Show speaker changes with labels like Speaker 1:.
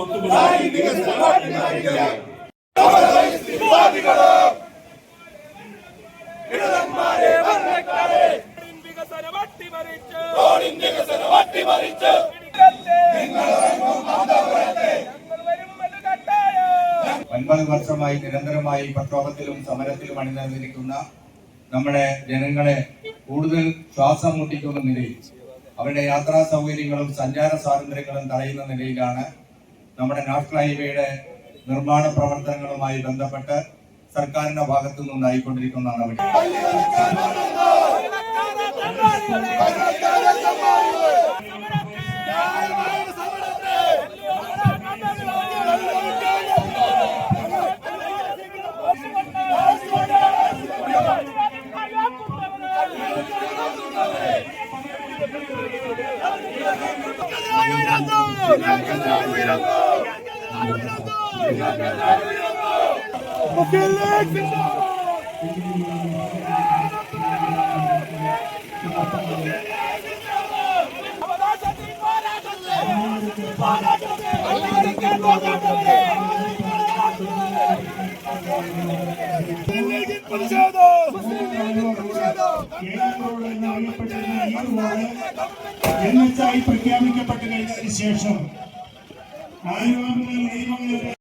Speaker 1: ഒൻപത് വർഷമായി നിരന്തരമായി പ്രക്ഷോഭത്തിലും സമരത്തിലും അണിനിരന്നിരിക്കുന്ന നമ്മുടെ ജനങ്ങളെ കൂടുതൽ ശ്വാസം മുട്ടിക്കുന്ന നിലയിൽ അവരുടെ യാത്രാ സൗകര്യങ്ങളും സഞ്ചാര സ്വാതന്ത്ര്യങ്ങളും തടയുന്ന നിലയിലാണ് നമ്മുടെ നാഷണൽ ഹൈവേയുടെ നിർമ്മാണ പ്രവർത്തനങ്ങളുമായി ബന്ധപ്പെട്ട് സർക്കാരിന്റെ ഭാഗത്തു നിന്നുണ്ടായിക്കൊണ്ടിരിക്കുന്ന നടപടി
Speaker 2: അല്ലാതിരിക്കാൻ പോരാട്ടത്തെ
Speaker 3: എൻ എച്ച് ആയി പ്രഖ്യാപിക്കപ്പെട്ട് കഴിഞ്ഞതിന് ശേഷം I want to leave on